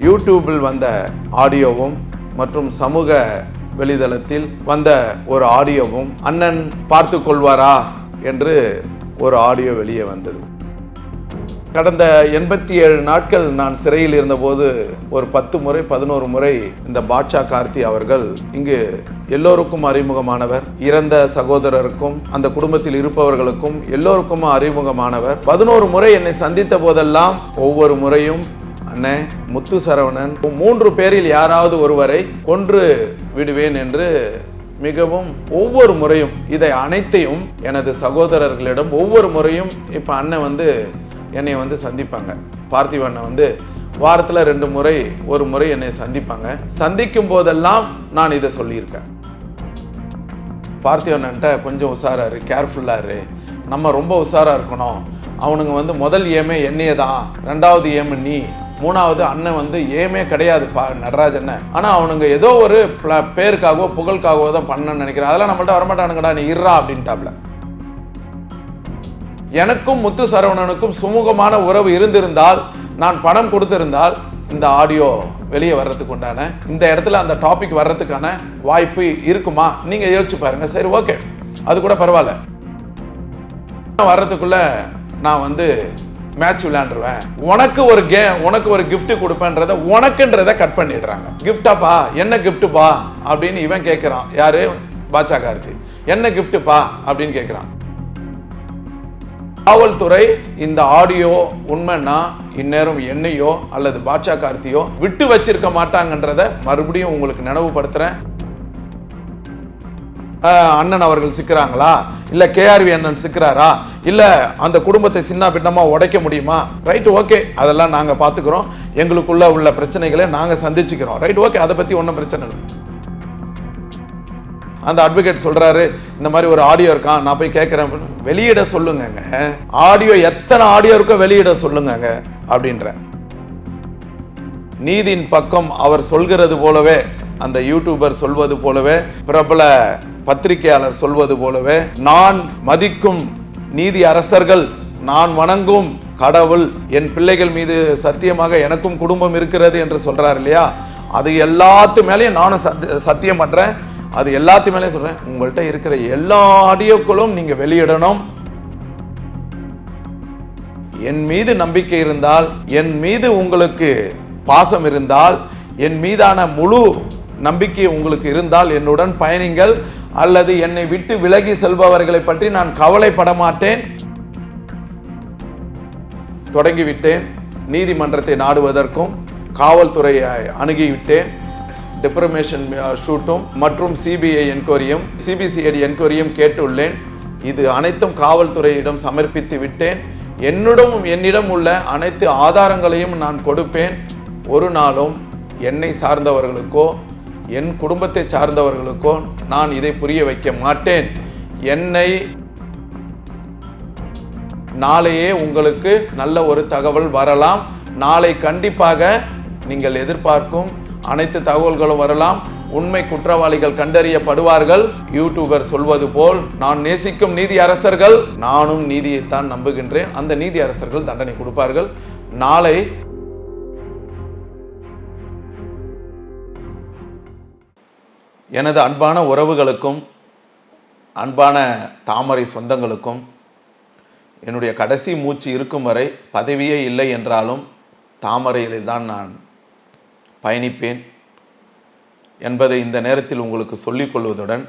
யூடியூபில் வந்த ஆடியோவும் மற்றும் சமூக வெளிதளத்தில் வந்த ஒரு ஆடியோவும் அண்ணன் பார்த்து கொள்வாரா என்று ஒரு ஆடியோ வெளியே வந்தது. கடந்த எண்பத்தி ஏழு நாட்கள் நான் சிறையில் இருந்தபோது ஒரு பத்து முறை பதினோரு முறை இந்த பாட்ஷா கார்த்தி அவர்கள் இங்கு எல்லோருக்கும் அறிமுகமானவர் இறந்த சகோதரருக்கும் அந்த குடும்பத்தில் இருப்பவர்களுக்கும் எல்லோருக்கும் அறிமுகமானவர். பதினோரு முறை என்னை சந்தித்த போதெல்லாம் ஒவ்வொரு முறையும் அண்ணே முத்து சரவணன் மூன்று பேரில் யாராவது ஒருவரை கொன்று விடுவேன் என்று மிகவும் ஒவ்வொரு முறையும் இதை அனைத்தையும் எனது சகோதரர்களிடம் ஒவ்வொரு முறையும் இப்போ அண்ணன் வந்து என்னை வந்து சந்திப்பாங்க. பார்த்திவ அண்ணன் வந்து வாரத்தில் ரெண்டு முறை ஒரு முறை என்னை சந்திப்பாங்க. சந்திக்கும் போதெல்லாம் நான் இதை சொல்லியிருக்கேன். பார்த்திவண்ணன்ட்ட கொஞ்சம் உஷாராரு கேர்ஃபுல்லாரு நம்ம ரொம்ப உஷாராக இருக்கணும். அவனுங்க வந்து முதல் ஏமே என்னையே தான் ரெண்டாவது ஏமு நீ. மூணாவது அண்ணன் வந்து ஏமே கிடையாது பா நடராஜன் ஆனால் அவனுங்க ஏதோ ஒரு பேருக்காகவோ புகழுக்காகவோ தான் பண்ணணும்னு நினைக்கிறேன். அதெல்லாம் நம்மள்ட்ட வரமாட்டானுங்கடா நீ இருறா அப்படின்ட்டாப்ல. எனக்கும் முத்து சரவணனுக்கும் சுமூகமான உறவு இருந்திருந்தால் நான் பணம் கொடுத்திருந்தால் இந்த ஆடியோ வெளியே வர்றதுக்கு உண்டான இந்த இடத்துல அந்த டாபிக் வர்றதுக்கான வாய்ப்பு இருக்குமா? நீங்கள் யோசிச்சு பாருங்க. சரி ஓகே அது கூட பரவாயில்ல. வர்றதுக்குள்ள நான் வந்து மேட்ச் விளையாண்டுருவேன். உனக்கு ஒரு கே உனக்கு ஒரு கிஃப்ட் கொடுப்பேன்றத உனக்குன்றத கட் பண்ணிடுறாங்க. கிஃப்டாப்பா என்ன கிஃப்ட்டுப்பா அப்படின்னு இவன் கேட்குறான் யாரு? பாச்சா கார்த்தி. என்ன கிஃப்ட்டுப்பா அப்படின்னு கேட்குறான் காவல்துறை இந்த ஆடியோ உண்மைன்னா இந்நேரம் என்னையோ அல்லது பாட்சா கார்த்தியோ விட்டு வச்சிருக்க மாட்டாங்கன்றத மறுபடியும் உங்களுக்கு நினைவுபடுத்துறேன். அண்ணன் அவர்கள் சிக்கிறாங்களா? இல்ல கேஆர்வி அண்ணன் சிக்கிறாரா? இல்ல அந்த குடும்பத்தை சின்ன பின்னமா உடைக்க முடியுமா? ரைட் ஓகே அதெல்லாம் நாங்க பாத்துக்கிறோம். எங்களுக்குள்ள உள்ள பிரச்சனைகளை நாங்க சந்திச்சுக்கிறோம். ரைட் ஓகே அதை பத்தி ஒன்றும் பிரச்சனை இல்லை. அந்த அட்வொகேட் சொல்கிறாரு இந்த மாதிரி ஒரு ஆடியோ இருக்கான் நான் போய் கேட்குறேன் வெளியிட சொல்லுங்கங்க. ஆடியோ எத்தனை ஆடியோ இருக்கோ வெளியிட சொல்லுங்கங்க அப்படின்ற. நீதியின் பக்கம் அவர் சொல்கிறது போலவே அந்த யூடியூபர் சொல்வது போலவே பிரபல பத்திரிகையாளர் சொல்வது போலவே நான் மதிக்கும் நீதி அரசர்கள் நான் வணங்கும் கடவுள் என் பிள்ளைகள் மீது சத்தியமாக எனக்கும் குடும்பம் இருக்கிறது என்று சொல்கிறார் இல்லையா? அது எல்லாத்து மேலேயும் நானும் சத்தியம் பண்றேன். அது எல்லாத்து மேலேயும் சொல்றேன். உங்கள்கிட்ட இருக்கிற எல்லா ஆடியோக்களும் நீங்க வெளியிடணும். என் மீது நம்பிக்கை இருந்தால் என் மீது உங்களுக்கு பாசம் இருந்தால் என் மீதான முழு நம்பிக்கை உங்களுக்கு இருந்தால் என்னுடன் பயணிங்கள். அல்லது என்னை விட்டு விலகி செல்பவர்களை பற்றி நான் கவலைப்பட மாட்டேன். தொடங்கிவிட்டேன். நீதிமன்றத்தை நாடுவதற்கும் காவல்துறையை அணுகிவிட்டேன். டிப்ரமேஷன் ஷூட்டும் uh, மற்றும் சிபிஐ என்கொயரியும் சிபிசிஐடி என்கொயரியும் கேட்டுள்ளேன். இது அனைத்தும் காவல்துறையிடம் சமர்ப்பித்து விட்டேன். என்னிடம் என்னிடம் உள்ள அனைத்து ஆதாரங்களையும் நான் கொடுப்பேன். ஒரு நாளும் என்னை சார்ந்தவர்களுக்கோ என் குடும்பத்தை சார்ந்தவர்களுக்கோ நான் இதை புரிய வைக்க மாட்டேன். என்னை நாளையே உங்களுக்கு நல்ல ஒரு தகவல் வரலாம். நாளை கண்டிப்பாக நீங்கள் எதிர்பார்க்கும் அனைத்து தகவல்களும் வரலாம். உண்மை குற்றவாளிகள் கண்டறியப்படுவார்கள். யூடியூபர் சொல்வது போல் நான் நேசிக்கும் நீதி அரசர்கள் நானும் நீதியைத்தான் நம்புகின்றேன். அந்த நீதி அரசர்கள் தண்டனை கொடுப்பார்கள். நாளை எனது அன்பான உறவுகளுக்கும் அன்பான தாமரை சொந்தங்களுக்கும் என்னுடைய கடைசி மூச்சு இருக்கும் வரை பதவியே இல்லை என்றாலும் தாமரையில் தான் நான் பயணிப்பேன் என்பதை இந்த நேரத்தில் உங்களுக்கு சொல்லிக் கொள்வதுடன்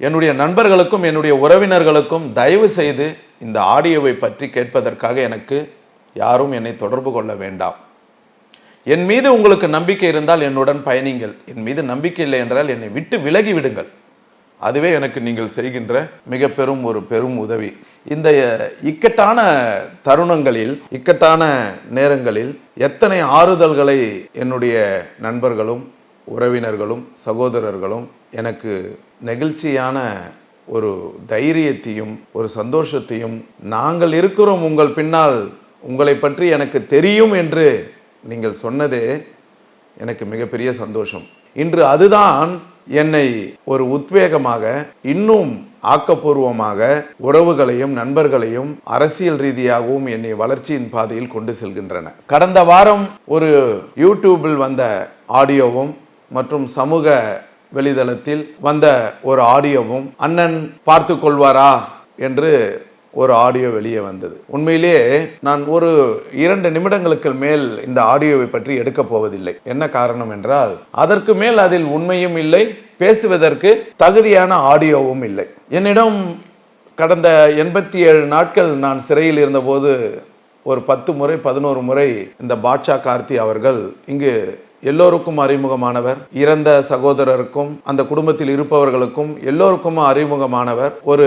என்னுடைய நண்பர்களுக்கும் என்னுடைய உறவினர்களுக்கும் தயவு செய்து இந்த ஆடியோவை பற்றி கேட்பதற்காக எனக்கு யாரும் என்னை தொடர்பு கொள்ள வேண்டாம். என் மீது உங்களுக்கு நம்பிக்கை இருந்தால் என்னுடன் பயணிங்கள். என் மீது நம்பிக்கை இல்லை என்றால் என்னை விட்டு விலகி விடுங்கள். அதுவே எனக்கு நீங்கள் செய்கின்ற மிக பெரும் ஒரு பெரும் உதவி. இந்த இக்கட்டான தருணங்களில் இக்கட்டான நேரங்களில் எத்தனை ஆறுதல்களை என்னுடைய நண்பர்களும் உறவினர்களும் சகோதரர்களும் எனக்கு நெகிழ்ச்சியான ஒரு தைரியத்தையும் ஒரு சந்தோஷத்தையும் நாங்கள் இருக்கிறோம் உங்கள் பின்னால் உங்களை பற்றி எனக்கு தெரியும் என்று நீங்கள் சொன்னதே எனக்கு மிகப்பெரிய சந்தோஷம். இன்று அதுதான் என்னை ஒரு உத்வேகமாக இன்னும் ஆக்கப்பூர்வமாக உறவுகளையும் நண்பர்களையும் அரசியல் ரீதியாகவும் என்னை வளர்ச்சியின் பாதையில் கொண்டு செல்கின்றன. கடந்த வாரம் ஒரு யூடியூபில் வந்த ஆடியோவும் மற்றும் சமூக வெளிதளத்தில் வந்த ஒரு ஆடியோவும் அண்ணன் பார்த்து கொள்வாரா என்று ஒரு ஆடியோ வெளியே வந்தது. உண்மையிலேயே நான் ஒரு இரண்டு நிமிடங்களுக்கு மேல் இந்த ஆடியோவை பற்றி எடுக்கப் போவதில்லை. என்ன காரணம் என்றால் அதற்கு மேல் அதில் உண்மையும் இல்லை பேசுவதற்கு தகுதியான ஆடியோவும் இல்லை. என்னிடம் கடந்த எண்பத்தி ஏழு நாட்கள் நான் சிறையில் இருந்தபோது ஒரு பத்து முறை பதினோரு முறை இந்த பாட்ஷா கார்த்தி அவர்கள் இங்கு எல்லோருக்கும் அறிமுகமானவர். இறந்த சகோதரருக்கும் அந்த குடும்பத்தில் இருப்பவர்களுக்கும் எல்லோருக்கும் அறிமுகமானவர். ஒரு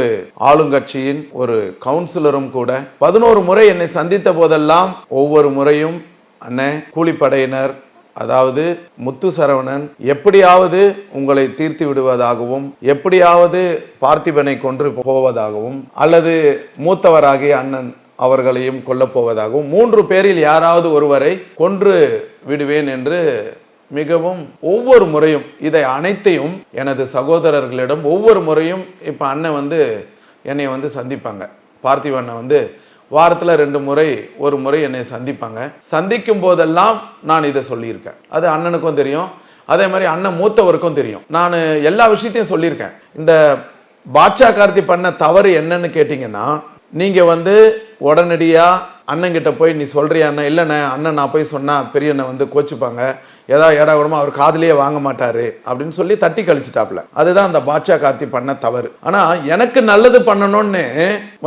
ஆளுங்கட்சியின் ஒரு கவுன்சிலரும் கூட. பதினோரு முறை என்னை சந்தித்த போதெல்லாம் ஒவ்வொரு முறையும் அண்ணே கூலிப்படையினர் அதாவது முத்து சரவணன் எப்படியாவது உங்களை தீர்த்து விடுவதாகவும் எப்படியாவது பார்த்திபனை கொன்று போவதாகவும் அல்லது மூத்தவராகிய அண்ணன் அவர்களையும் கொல்லப்போவதாகவும் மூன்று பேரில் யாராவது ஒருவரை கொன்று விடுவேன் என்று மிகவும் ஒவ்வொரு முறையும் இதை அனைத்தையும் எனது சகோதரர்களிடம் ஒவ்வொரு முறையும் இப்போ அண்ணன் வந்து என்னை வந்து சந்திப்பாங்க. பார்த்திவண்ணன் வந்து வாரத்தில் ரெண்டு முறை ஒரு முறை என்னை சந்திப்பாங்க. சந்திக்கும் போதெல்லாம் நான் இதை சொல்லியிருக்கேன். அது அண்ணனுக்கும் தெரியும். அதே மாதிரி அண்ணன் மூத்தவருக்கும் தெரியும். நான் எல்லா விஷயத்தையும் சொல்லியிருக்கேன். இந்த பாட்ஷா கார்த்தி பண்ண தவறு என்னன்னு கேட்டிங்கன்னா நீங்கள் வந்து உடனடியாக அண்ணங்கிட்ட போய் நீ சொல்றியா அண்ணன் இல்லைண்ணே அண்ணன் நான் போய் சொன்னால் பெரியண்ணை வந்து கோச்சிப்பாங்க. ஏதாவது ஏடா கூடமா அவர் காதலியே வாங்க மாட்டார் அப்படின்னு சொல்லி தட்டி கழிச்சிட்டாப்ல. அதுதான் அந்த பாட்ஷா கார்த்தி பண்ண தவறு. ஆனால் எனக்கு நல்லது பண்ணணும்னு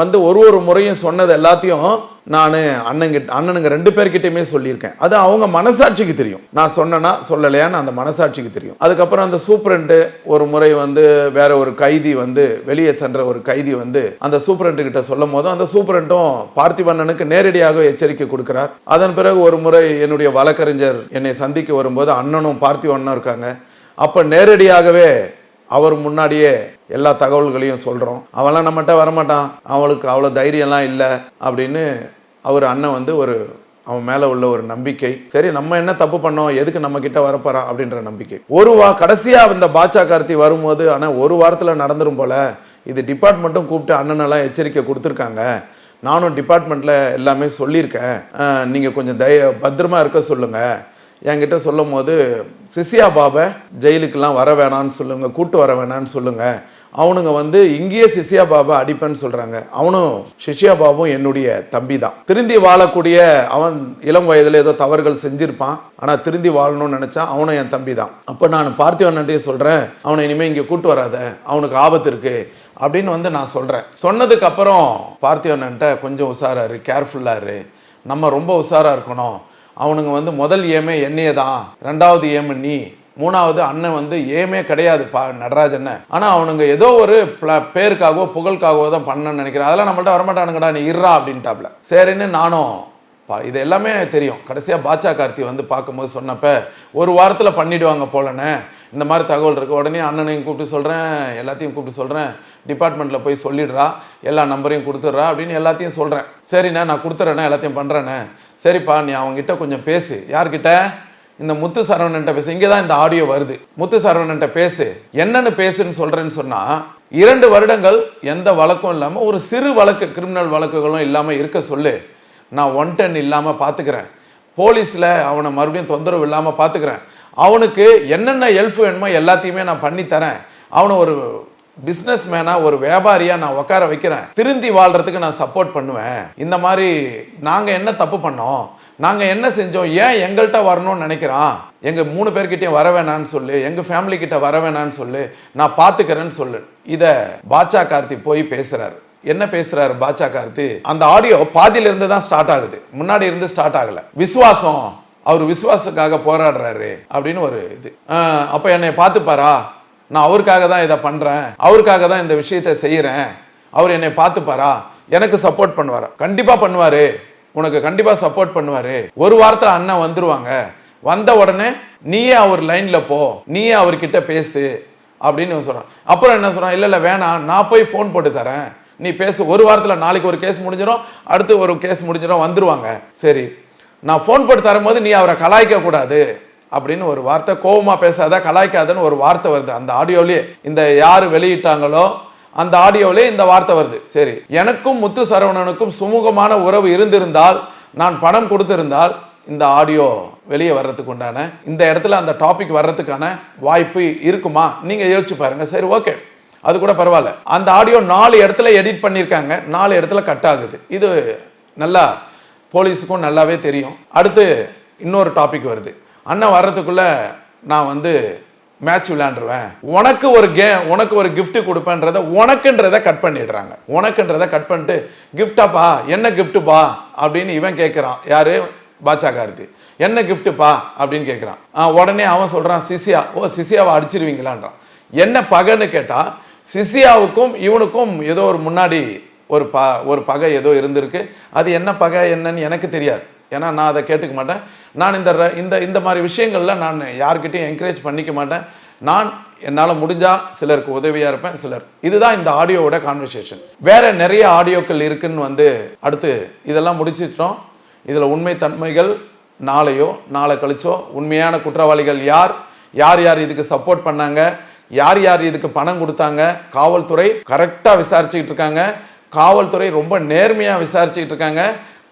வந்து ஒரு ஒரு முறையும் சொன்னது எல்லாத்தையும் நான் அண்ணங்கிட்ட அண்ணனுங்க ரெண்டு பேர்கிட்டயுமே சொல்லியிருக்கேன். அது அவங்க மனசாட்சிக்கு தெரியும். நான் சொன்னேன்னா சொல்லலையான்னு அந்த மனசாட்சிக்கு தெரியும். அதுக்கப்புறம் அந்த சூப்பரண்டு ஒரு முறை வந்து வேற ஒரு கைதி வந்து வெளியே சென்ற ஒரு கைதி வந்து அந்த சூப்பரண்டு கிட்ட சொல்லும் போது அந்த சூப்பரண்டும் பார்த்திபண்ணனுக்கு நேரடியாக எச்சரிக்கை கொடுக்கிறார். அதன் பிறகு ஒரு முறை என்னுடைய வழக்கறிஞர் என்னை சந்திக்க வரும்போது அண்ணனும் பார்த்திவண்ணனும் இருக்காங்க. அப்போ நேரடியாகவே அவர் முன்னாடியே எல்லா தகவல்களையும் சொல்கிறோம் அவன்லாம் நம்மகிட்ட வரமாட்டான். அவளுக்கு அவ்வளோ தைரியம்லாம் இல்லை அப்படின்னு அவர் அண்ணன் வந்து ஒரு அவன் மேலே உள்ள ஒரு நம்பிக்கை. சரி நம்ம என்ன தப்பு பண்ணோம்? எதுக்கு நம்ம கிட்ட வரப்போறான் அப்படின்ற நம்பிக்கை. ஒரு வா கடைசியாக இந்த பாச்சா கார்த்தி வரும்போது ஆனால் ஒரு வாரத்தில் நடந்துரும் போல இது டிபார்ட்மெண்ட்டும் கூப்பிட்டு அண்ணனெல்லாம் எச்சரிக்கை கொடுத்துருக்காங்க. நானும் டிபார்ட்மெண்ட்டில் எல்லாமே சொல்லியிருக்கேன். நீங்கள் கொஞ்சம் தய பத்திரமா இருக்க சொல்லுங்கள் என்கிட்ட சொல்லும் போது சிசியா பாபை ஜெயிலுக்கெல்லாம் வர வேணான்னு சொல்லுங்க கூட்டு வர வேணான்னு சொல்லுங்க. அவனுங்க வந்து இங்கேயே சிசியா பாபா அடிப்பேன்னு சொல்றாங்க. அவனும் சிஷியா பாபும் என்னுடைய தம்பி தான். திருந்தி வாழக்கூடிய அவன் இளம் வயதுல ஏதோ தவறுகள் செஞ்சிருப்பான். ஆனா திருந்தி வாழணும்னு நினைச்சா அவனும் என் தம்பி தான். அப்ப நான் பார்த்திவன்ட்டே சொல்றேன். அவனை இனிமே இங்க கூட்டு வராத. அவனுக்கு ஆபத்து இருக்கு. அப்படின்னு வந்து நான் சொல்றேன். சொன்னதுக்கு அப்புறம் பார்த்திவன்ட்ட கொஞ்சம் உஷாராரு கேர்ஃபுல்லா இரு. நம்ம ரொம்ப உஷாரா இருக்கணும். அவனுங்க வந்து முதல் ஏமே என்னையே தான் ரெண்டாவது ஏமு நீ மூணாவது அண்ணன் வந்து ஏமே கிடையாது பா நடராஜன் ஆனால் அவனுங்க ஏதோ ஒரு பேருக்காகவோ புகழுக்காகவோ தான் பண்ணணும்னு நினைக்கிறேன். அதெல்லாம் நம்மள்ட்ட வரமாட்டானுங்கடா நீ இருறா அப்படின்ட்டாப்ல. சரின்னு நானும் பா- இது எல்லாமே தெரியும். கடைசியாக பாச்சா கார்த்தி வந்து பார்க்கும்போது சொன்னப்ப ஒரு வாரத்தில் பண்ணிவிடுவாங்க போலண்ணே. இந்த மாதிரி தகவல் இருக்குது உடனே அண்ணனையும் கூப்பிட்டு சொல்கிறேன் எல்லாத்தையும் கூப்பிட்டு சொல்கிறேன் டிபார்ட்மெண்ட்டில் போய் சொல்லிடுறா. எல்லா நம்பரையும் கொடுத்துட்றா அப்படின்னு எல்லாத்தையும் சொல்கிறேன் சரிண்ணே நான் கொடுத்துட்றேண்ணே எல்லாத்தையும் பண்ணுறேண்ணே சரிப்பா நீ அவங்ககிட்ட கொஞ்சம் பேசு. யார்கிட்ட? இந்த முத்து சரவணன்ட்ட பேசு. இங்கே தான் இந்த ஆடியோ வருது. முத்து சரவணன்ட்ட பேசு. என்னன்னு பேசுன்னு சொல்கிறேன்னு சொன்னால் இரண்டு வருடங்கள் எந்த வழக்கும் இல்லாமல் ஒரு சிறு வழக்கு கிரிமினல் வழக்குகளும் இல்லாமல் இருக்க சொல்லு. நான் ஒன் டென் இல்லாமல் பார்த்துக்கிறேன் போலீஸில் அவனை மறுபடியும் தொந்தரவு இல்லாமல் பார்த்துக்கிறேன் அவனுக்கு என்னென்ன ஹெல்ப் வேணுமோ எல்லாத்தையுமே நான் பண்ணி தரேன். அவனை ஒரு பிஸ்னஸ் மேனாக ஒரு வியாபாரியாக நான் உட்கார வைக்கிறேன். திருந்தி வாழ்கிறதுக்கு நான் சப்போர்ட் பண்ணுவேன். இந்த மாதிரி நாங்கள் என்ன தப்பு பண்ணோம்? நாங்கள் என்ன செஞ்சோம்? ஏன் எங்கள்கிட்ட வரணும்னு நினைக்கிறான்? எங்கள் மூணு பேர்கிட்டையும் வர வேணான்னு சொல்லு. எங்கள் ஃபேமிலி கிட்ட வர வேணான்னு சொல்லு. நான் பார்த்துக்கிறேன்னு சொல்லு. இதை பாட்சா கார்த்தி போய் பேசுகிறாரு என்ன பேசுறாரு பாச்சா கார்த்தி அந்த ஆடியோ பாதியில இருந்து தான் ஸ்டார்ட் ஆகுது. முன்னாடி இருந்து ஸ்டார்ட் ஆகல. விசுவாசம். அவர் விசுவாசத்துக்காக போராடுறாரு அப்படின்னு ஒரு இது. அப்ப என்னை பார்த்துப்பாரா? நான் அவருக்காக தான் இதை பண்றேன். அவருக்காக தான் இந்த விஷயத்தை செய்யறேன். அவர் என்னை பார்த்துப்பாரா? எனக்கு சப்போர்ட் பண்ணுவாரா? கண்டிப்பா பண்ணுவாரு. உனக்கு கண்டிப்பா சப்போர்ட் பண்ணுவாரு. ஒரு வாரத்துல அண்ணன் வந்துருவாங்க. வந்த உடனே நீயே அவர் லைன்ல போ. நீயே அவர்கிட்ட பேசு. அப்படின்னு சொல்றான். அப்புறம் என்ன சொல்றான்? இல்ல இல்ல வேணாம். நான் போய் ஃபோன் போட்டு தரேன். நீ பேசு ஒரு வாரத்தில் நாளைக்கு ஒரு கேஸ் முடிஞ்சிடும் அடுத்து ஒரு கேஸ் முடிஞ்சிடும் வந்துருவாங்க. சரி நான் ஃபோன் போட்டு தரும்போது நீ அவரை கலாய்க்க கூடாது அப்படின்னு ஒரு வார்த்தை கோபமாக பேசாத கலாய்க்காதன்னு ஒரு வார்த்தை வருது. அந்த ஆடியோலேயே இந்த யார் வெளியிட்டாங்களோ அந்த ஆடியோவிலே இந்த வார்த்தை வருது. சரி எனக்கும் முத்து சரவணனுக்கும் சுமூகமான உறவு இருந்திருந்தால் நான் பணம் கொடுத்திருந்தால் இந்த ஆடியோ வெளியே வர்றதுக்கு உண்டான இந்த இடத்துல அந்த டாபிக் வர்றதுக்கான வாய்ப்பு இருக்குமா? நீங்கள் யோசிச்சு பாருங்க. சரி ஓகே அது கூட பரவாயில்ல. அந்த ஆடியோ நாலு இடத்துல எடிட் பண்ணியிருக்காங்க நாலு இடத்துல கட் ஆகுது. இது நல்லா போலீஸுக்கும் நல்லாவே தெரியும். அடுத்து இன்னொரு டாபிக் வருது. அண்ணன் வர்றதுக்குள்ள நான் வந்து மேட்ச் விளையாண்டுருவேன். உனக்கு ஒரு கே உனக்கு ஒரு கிஃப்ட் கொடுப்பேன்றத உனக்குன்றத கட் பண்ணிடுறாங்க. உனக்குன்றத கட் பண்ணிட்டு கிஃப்டாப்பா என்ன கிஃப்ட்டுப்பா அப்படின்னு இவன் கேட்குறான் யார்? பாட்சா கார்த்தி என்ன கிஃப்ட்டுப்பா அப்படின்னு கேட்குறான் உடனே அவன் சொல்கிறான் சிசியா. ஓ சிசியாவை அடிச்சிருவீங்களான்றான். என்ன பகன்னு கேட்டால் சிசியாவுக்கும் இவனுக்கும் ஏதோ ஒரு முன்னாடி ஒரு ப ஒரு பகை ஏதோ இருந்திருக்கு. அது என்ன பகை என்னன்னு எனக்கு தெரியாது. ஏன்னா நான் அதை கேட்டுக்க மாட்டேன். நான் இந்த ர- இந்த இந்த மாதிரி விஷயங்களில் நான் யார்கிட்டையும் என்கரேஜ் பண்ணிக்க மாட்டேன். நான் என்னால் முடிஞ்சால் சிலருக்கு உதவியாக இருப்பேன் சிலர். இதுதான் இந்த ஆடியோவோட கான்வர்சேஷன் வேறு நிறைய ஆடியோக்கள் இருக்குன்னு வந்து அடுத்து இதெல்லாம் முடிச்சிட்டோம். இதில் உண்மை தன்மைகள் நாளையோ நாளை கழிச்சோ உண்மையான குற்றவாளிகள் யார் யார் யார் இதுக்கு சப்போர்ட் பண்ணாங்க யார் யார் இதுக்கு பணம் கொடுத்தாங்க? காவல்துறை கரெக்டாக விசாரிச்சுக்கிட்டு இருக்காங்க. காவல்துறை ரொம்ப நேர்மையாக விசாரிச்சுக்கிட்டு இருக்காங்க.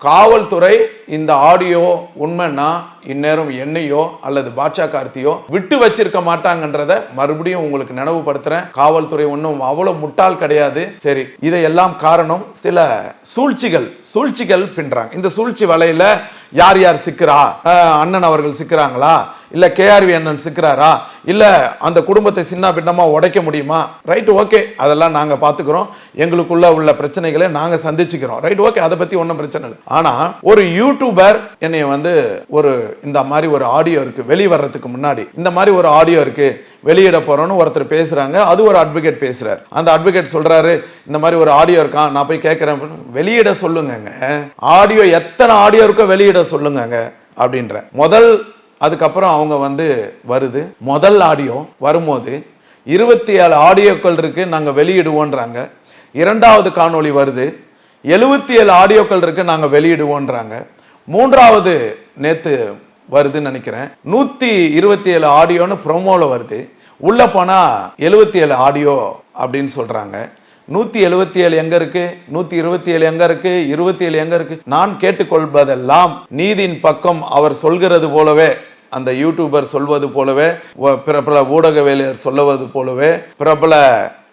காவல்துறை இந்த ஆடியோ உண்மைன்னா இந்நேரம் என்னையோ அல்லது பாட்சா கார்த்தியோ விட்டு வச்சிருக்க மாட்டாங்கன்றத மறுபடியும் உங்களுக்கு நினைவுபடுத்துறேன். காவல்துறை ஒன்றும் அவ்வளவு முட்டாள் கிடையாது. சரி இதையெல்லாம் காரணம் சில சூழ்ச்சிகள் சூழ்ச்சிகள் பின்றாங்க. இந்த சூழ்ச்சி வலையில யார் யார் சிக்கிறா? அண்ணன் அவர்கள் சிக்கிறாங்களா? இல்ல கேஆர்வி அண்ணன் சிக்கிறாரா? இல்ல அந்த குடும்பத்தை சின்ன பின்னமா உடைக்க முடியுமா? ரைட் ஓகே அதெல்லாம் நாங்க பாத்துக்கிறோம் எங்களுக்குள்ள உள்ள பிரச்சனைகளை நாங்க சந்திச்சுக்கிறோம். ரைட் ஓகே அதை பத்தி ஒன்றும் பிரச்சனை இல்லை. ஆனா ஒரு யூடியூபர் என்னை வந்து ஒரு இந்த மாதிரி ஒரு ஆடியோ இருக்கு வெளி வர்றதுக்கு முன்னாடி. இந்த மாதிரி ஒரு ஆடியோ இருக்கு வெளியிட போறோம்னு ஒருத்தர் பேசுறாங்க அது ஒரு அட்வொகேட் பேசுறாரு. அந்த அட்வொகேட் சொல்றாரு இந்த மாதிரி ஒரு ஆடியோ இருக்கான் நான் போய் கேட்குறேன் வெளியிட சொல்லுங்கங்க. ஆடியோ எத்தனை ஆடியோ இருக்கோ வெளியிட சொல்லுங்கங்க அப்படின்ற முதல் அதுக்கப்புறம் அவங்க வந்து வருது. முதல் ஆடியோ வரும்போது இருபத்தி ஏழு ஆடியோக்கள் இருக்கு நாங்கள் வெளியிடுவோன்றாங்க. இரண்டாவது காணொளி வருது. எழுபத்தி ஏழு ஆடியோக்கள் இருக்கு நாங்கள் வெளியிடுவோன்றாங்க. மூன்றாவது நேத்து வருதுன்னு நினைக்கிறேன். நூத்தி இருபத்தி ஏழு ஆடியோன்னு ப்ரோமோவில் வருது. உள்ள போனா எழுபத்தி ஏழு ஆடியோ அப்படின்னு சொல்றாங்க. நூத்தி எழுபத்தி ஏழு எங்க இருக்கு? நூத்தி இருபத்தி ஏழு எங்க இருக்கு? இருபத்தி ஏழு எங்க இருக்கு? நான் கேட்டுக்கொள்வதெல்லாம் நீதியின் பக்கம் அவர் சொல்கிறது போலவே அந்த யூடியூபர் சொல்வது போலவே பிரபல ஊடகவியலர் சொல்லுவது போலவே பிரபல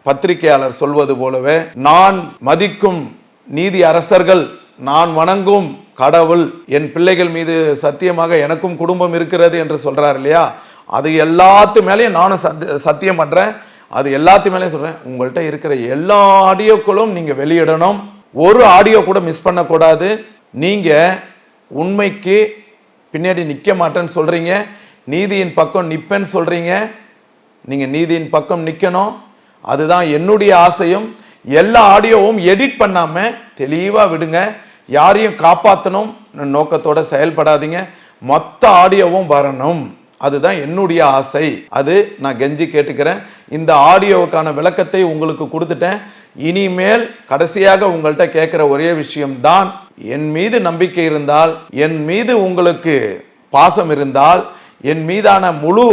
பத்திரிகையாளர் சொல்வது போலவே நான் மதிக்கும் நீதி அரசர்கள் நான் வணங்கும் கடவுள் என் பிள்ளைகள் மீது சத்தியமாக எனக்கும் குடும்பம் இருக்கிறது என்று சொல்கிறார் இல்லையா? அது எல்லாத்து மேலேயும் நானும் சத்தியம் பண்ணுறேன் அது எல்லாத்து மேலேயும் சொல்கிறேன் உங்கள்கிட்ட இருக்கிற எல்லா ஆடியோக்களும் நீங்கள் வெளியிடணும். ஒரு ஆடியோ கூட மிஸ் பண்ணக்கூடாது. நீங்கள் உண்மைக்கு பின்னாடி நிற்க மாட்டேன்னு சொல்கிறீங்க நீதியின் பக்கம் நிற்பேன்னு சொல்கிறீங்க நீங்கள் நீதியின் பக்கம் நிற்கணும் அதுதான் என்னுடைய ஆசையும். எல்லா ஆடியோவும் எடிட் பண்ணாமல் தெளிவாக விடுங்க. யாரையும் காப்பாற்றணும் நோக்கத்தோட செயல்படாதீங்க. மொத்த ஆடியோவும் வரணும். அதுதான் என்னுடைய ஆசை. அது நான் கெஞ்சி கேட்டுக்கிறேன். இந்த ஆடியோவுக்கான விளக்கத்தை உங்களுக்கு கொடுத்துட்டேன். இனிமேல் கடைசியாக உங்கள்கிட்ட கேட்குற ஒரே விஷயம்தான் என் மீது நம்பிக்கை இருந்தால் என் மீது உங்களுக்கு பாசம் இருந்தால் என் மீதான முழு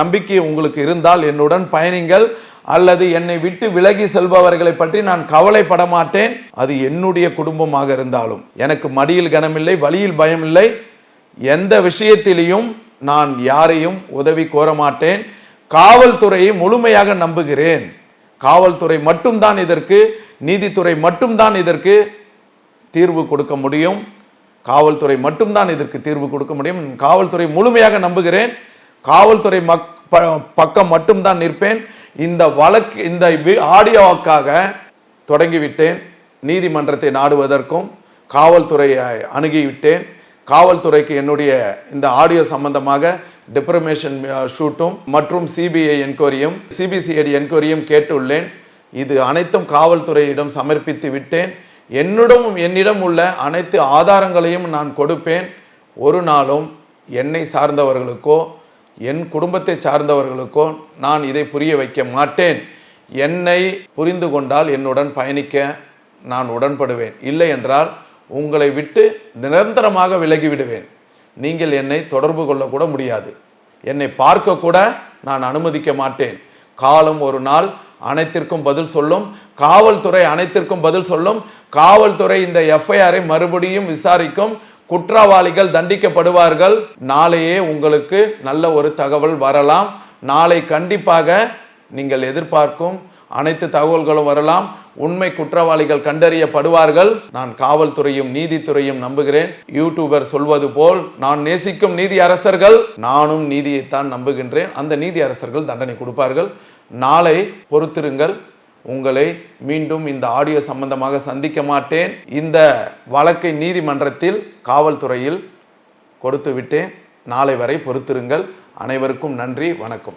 நம்பிக்கை உங்களுக்கு இருந்தால் என்னுடன் பயணிங்கள். அல்லது என்னை விட்டு விலகி செல்பவர்களை பற்றி நான் கவலைப்பட மாட்டேன் அது என்னுடைய குடும்பமாக இருந்தாலும். எனக்கு மடியில் கனமில்லை வழியில் பயமில்லை. எந்த விஷயத்திலையும் நான் யாரையும் உதவி கோர மாட்டேன் காவல்துறையை முழுமையாக நம்புகிறேன். காவல்துறை மட்டும்தான் இதற்கு நீதித்துறை மட்டும்தான் இதற்கு தீர்வு கொடுக்க முடியும். காவல்துறை மட்டும்தான் இதற்கு தீர்வு கொடுக்க முடியும். காவல்துறை முழுமையாக நம்புகிறேன். காவல்துறை மக் ப- பக்கம் மட்டும்தான் நிற்பேன். இந்த வழக்கு இந்த வி- ஆடியோவுக்காக தொடங்கிவிட்டேன். நீதிமன்றத்தை நாடுவதற்கும் காவல்துறையை அணுகிவிட்டேன். காவல்துறைக்கு என்னுடைய இந்த ஆடியோ சம்பந்தமாக டிப்ரமேஷன் ஷூட்டும் மற்றும் சிபிஐ என்கொயரியும் சிபிசிஐடி என்கொயரியும் கேட்டுள்ளேன். இது அனைத்தும் காவல்துறையிடம் சமர்ப்பித்து விட்டேன். என்னிடம் என்னிடம் உள்ள அனைத்து ஆதாரங்களையும் நான் கொடுப்பேன். ஒரு நாளும் என்னை சார்ந்தவர்களுக்கோ என் குடும்பத்தை சார்ந்தவர்களுக்கோ நான் இதை புரிய வைக்க மாட்டேன். என்னை புரிந்து கொண்டால் என்னுடன் பயணிக்க நான் உடன்படுவேன். இல்லை என்றால் உங்களை விட்டு நிரந்தரமாக விலகிவிடுவேன் நீங்கள் என்னை தொடர்பு கொள்ளக்கூட முடியாது. என்னை பார்க்கக்கூட நான் அனுமதிக்க மாட்டேன். காலம் ஒரு நாள் அனைத்திற்கும் பதில் சொல்லும். காவல்துறை அனைத்திற்கும் பதில் சொல்லும். காவல்துறை இந்த எஃப்ஐஆரை மறுபடியும் விசாரிக்கும். குற்றவாளிகள் தண்டிக்கப்படுவார்கள். நாளையே உங்களுக்கு நல்ல ஒரு தகவல் வரலாம். நாளை கண்டிப்பாக நீங்கள் எதிர்பார்க்கும் அனைத்து தகவல்களும் வரலாம். உண்மை குற்றவாளிகள் கண்டறியப்படுவார்கள். நான் காவல்துறையும் நீதித்துறையும் நம்புகிறேன். யூடியூபர் சொல்வது போல் நான் நேசிக்கும் நீதி அரசர்கள் நானும் நீதியைத்தான் நம்புகின்றேன். அந்த நீதி அரசர்கள் தண்டனை கொடுப்பார்கள். நாளை பொறுத்திருங்கள். உங்களை மீண்டும் இந்த ஆடியோ சம்பந்தமாக சந்திக்க மாட்டேன். இந்த வழக்கை நீதிமன்றத்தில் காவல்துறையில் கொடுத்து விட்டேன் நாளை வரை பொறுத்திருங்கள். அனைவருக்கும் நன்றி வணக்கம்.